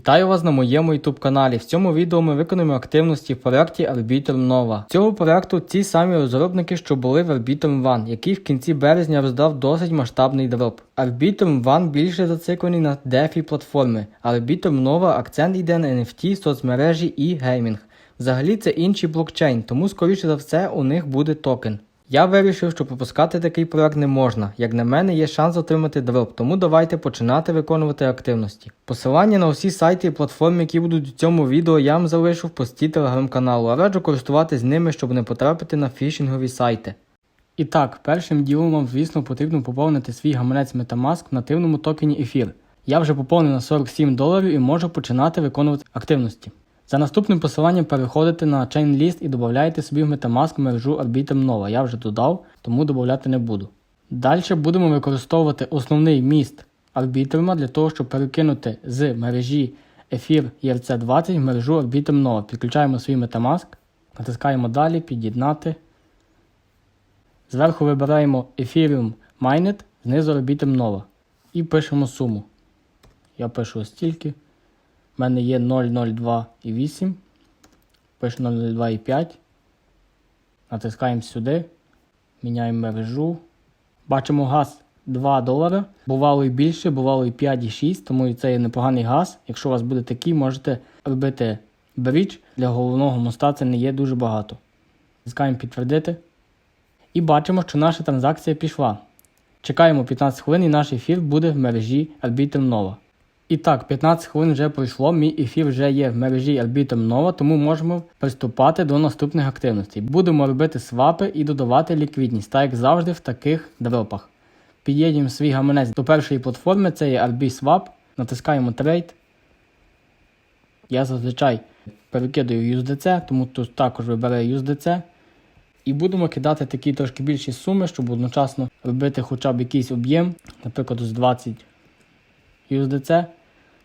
Вітаю вас на моєму YouTube каналі. В цьому відео ми виконуємо активності в проєкті Arbitrum Nova. Цього проєкту ті самі розробники, що були в Arbitrum One, який в кінці березня роздав досить масштабний дроп. Arbitrum One більше зациклений на DeFi платформи, Arbitrum Nova акцент йде на NFT, соцмережі і геймінг. Взагалі це інший блокчейн, тому скоріше за все у них буде токен. Я вирішив, що пропускати такий проект не можна. Як на мене, є шанс отримати дроп, тому давайте починати виконувати активності. Посилання на усі сайти і платформи, які будуть у цьому відео, я вам залишу в пості телеграм-каналу, а раджу користуватись ними, щоб не потрапити на фішингові сайти. І так, першим ділом вам, звісно, потрібно поповнити свій гаманець Metamask в нативному токені ефір. Я вже поповнив на 47 доларів і можу починати виконувати активності. За наступним посиланням переходите на ChainList і додаєте собі в Metamask мережу Arbitrum Nova. Я вже додав, тому додати не буду. Далі будемо використовувати основний міст Arbitrum для того, щоб перекинути з мережі Ефір ERC20 в мережу Arbitrum Nova. Підключаємо свій Metamask, натискаємо далі, під'єднати. Зверху вибираємо Ethereum Mainnet, знизу Arbitrum Nova. І пишемо суму. Я пишу стільки. У мене є 002,8. Пишу 002,5. Натискаємо сюди. Міняємо мережу. Бачимо газ 2 долара. Бувало і більше, бувало і 5,6, тому це є непоганий газ. Якщо у вас буде такий, можете робити брідж. Для головного моста це не є дуже багато. Натискаємо підтвердити. І бачимо, що наша транзакція пішла. Чекаємо 15 хвилин і наш ефір буде в мережі Arbitrum Nova. І так, 15 хвилин вже пройшло, мій ефір вже є в мережі Arbitrum Nova, тому можемо приступати до наступних активностей. Будемо робити свапи і додавати ліквідність, так як завжди в таких дропах. Під'єднуємо свій гаманець до першої платформи, це є RBSwap, натискаємо Trade. Я зазвичай перекидаю USDC, тому тут також вибираю USDC. І будемо кидати такі трошки більші суми, щоб одночасно робити хоча б якийсь об'єм, наприклад, з 20 USDC.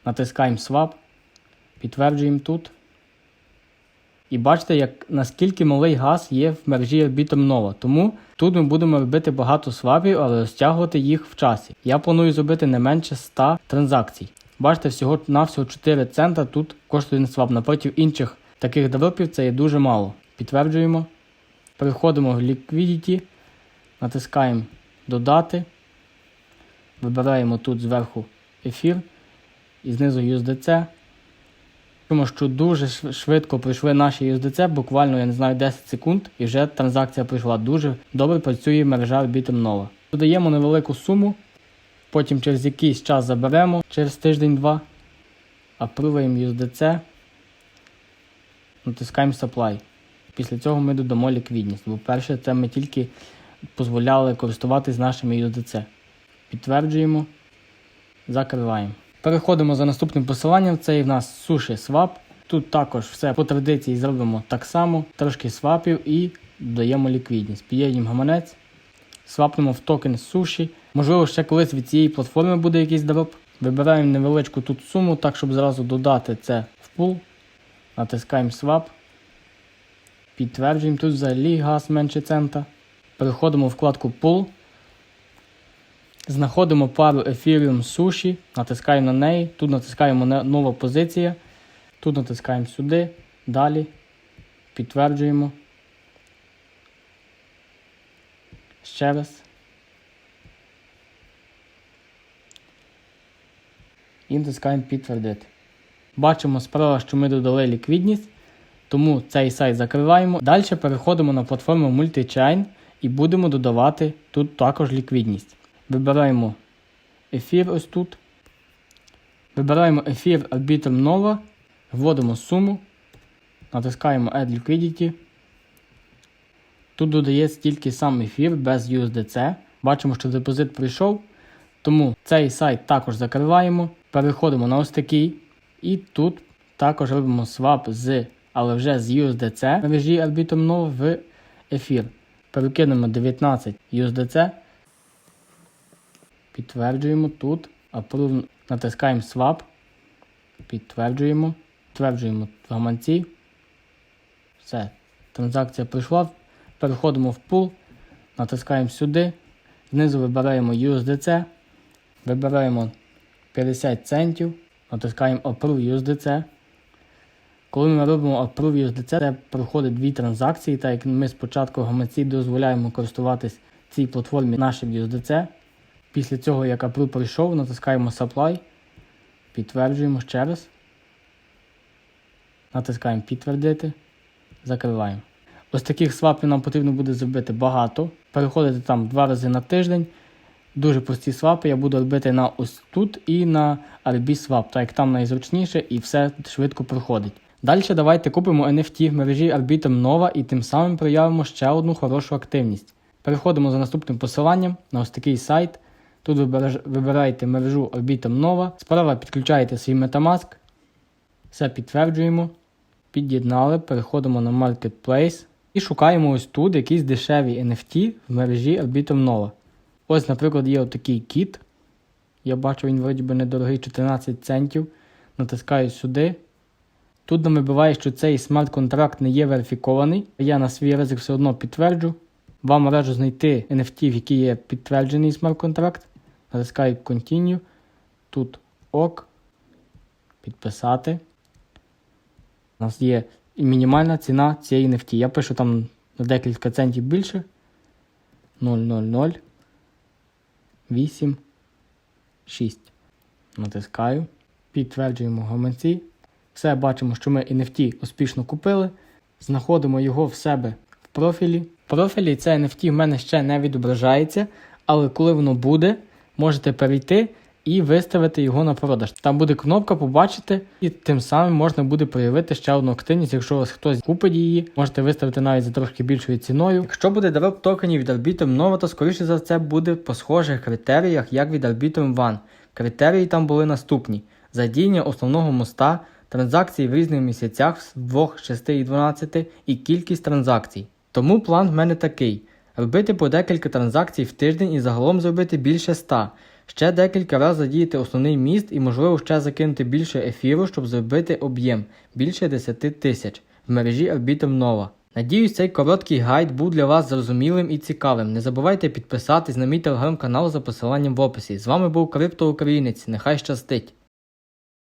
Натискаємо Swap, підтверджуємо тут. І бачите, як, наскільки малий газ є в мережі Arbitrum Nova. Тому тут ми будемо робити багато свапів, але розтягувати їх в часі. Я планую зробити не менше 100 транзакцій. Бачите, всього на всього 4 цента тут коштує один свап. Напроти інших таких дропів це є дуже мало. Підтверджуємо. Переходимо в Liquidity, натискаємо Додати. Вибираємо тут зверху ефір і знизу USDC. Тому що дуже швидко пройшли наші USDC, буквально, я не знаю, 10 секунд, і вже транзакція пройшла. Дуже добре працює мережа Arbitrum Nova. Додаємо невелику суму, потім через якийсь час заберемо, через тиждень-два. Апруваємо USDC, натискаємо Supply. Після цього ми додамо ліквідність. Бо перше, це ми тільки дозволяли користуватись нашими USDC. Підтверджуємо, закриваємо. Переходимо за наступним посиланням. Це і в нас Sushi Swap. Тут також все по традиції зробимо так само, трошки свапів і додаємо ліквідність. Під'єднуємо гаманець, свапнемо в токен суші. Можливо, ще колись від цієї платформи буде якийсь дроп. Вибираємо невеличку тут суму, так щоб зразу додати це в пул. Натискаємо Swap. Підтверджуємо, тут взагалі газ менше цента. Переходимо в вкладку Pool. Знаходимо пару Ethereum Sushi, натискаємо на неї, тут натискаємо на нова позиція, тут натискаємо сюди, далі, підтверджуємо. Ще раз. І натискаємо підтвердити. Бачимо справа, що ми додали ліквідність, тому цей сайт закриваємо. Далі переходимо на платформу MultiChain і будемо додавати тут також ліквідність. Вибираємо ефір ось тут. Вибираємо ефір Arbitrum Nova, вводимо суму, натискаємо Add Liquidity. Тут додається тільки сам ефір без USDC. Бачимо, що депозит прийшов. Тому цей сайт також закриваємо. Переходимо на ось такий. І тут також робимо свап з, але вже з USDC мережі Arbitrum Nova в ефір. Перекинемо 19 USDC. Підтверджуємо тут. Approve, натискаємо Swap. Підтверджуємо. Підтверджуємо гаманці. Все. Транзакція пройшла. Переходимо в пул. Натискаємо сюди. Знизу вибираємо USDC. Вибираємо 50 центів. натискаємо Approve USDC. Коли ми робимо Approve USDC, це проходить дві транзакції, так як ми спочатку гаманці дозволяємо користуватись цій платформі нашим USDC. Після цього, як Approve пройшов, натискаємо Supply, підтверджуємо ще раз. Натискаємо підтвердити, закриваємо. Ось таких свапів нам потрібно буде зробити багато. Переходити там два рази на тиждень. Дуже прості свапи я буду робити на ось тут і на RB Swap, так як там найзручніше і все швидко проходить. Далі давайте купимо NFT в мережі Arbitrum Nova і тим самим проявимо ще одну хорошу активність. Переходимо за наступним посиланням на ось такий сайт. Тут вибираєте мережу Arbitrum Nova, справа підключаєте свій Metamask, все підтверджуємо, під'єднали, переходимо на Marketplace і шукаємо ось тут якісь дешеві NFT в мережі Arbitrum Nova. Ось, наприклад, є отакий кіт. Я бачу, він вроді би недорогий 14 центів. Натискаю сюди. Тут нам вибиває, що цей смарт-контракт не є верифікований. Я на свій ризик все одно підтверджу. Вам раджу знайти NFT, в якій є підтверджений смарт-контракт. Натискаю Continue. Тут ок. Підписати. У нас є мінімальна ціна цієї NFT. Я пишу там на декілька центів більше. 000. 8, 6. Натискаю. Підтверджуємо гаманці. Все бачимо, що ми NFT успішно купили. Знаходимо його в себе в профілі. В профілі це NFT в мене ще не відображається, але коли воно буде, можете перейти і виставити його на продаж. Там буде кнопка побачити, і тим самим можна буде проявити ще одну активність. Якщо вас хтось купить її, можете виставити навіть за трошки більшою ціною. Якщо буде дроп токенів від Arbitrum Nova, то скоріше за це буде по схожих критеріях, як від Arbitrum One. Критерії там були наступні: задіяння основного моста, транзакції в різних місяцях з 2, 6 і 12 і кількість транзакцій. Тому план в мене такий: робити по декілька транзакцій в тиждень і загалом зробити більше 100. Ще декілька разів задіяти основний міст і, можливо, ще закинути більше ефіру, щоб зробити об'єм більше 10 тисяч в мережі Arbitrum Nova. Надіюсь, цей короткий гайд був для вас зрозумілим і цікавим. Не забувайте підписатись на мій телеграм-канал за посиланням в описі. З вами був Криптоукраїнець. Нехай щастить!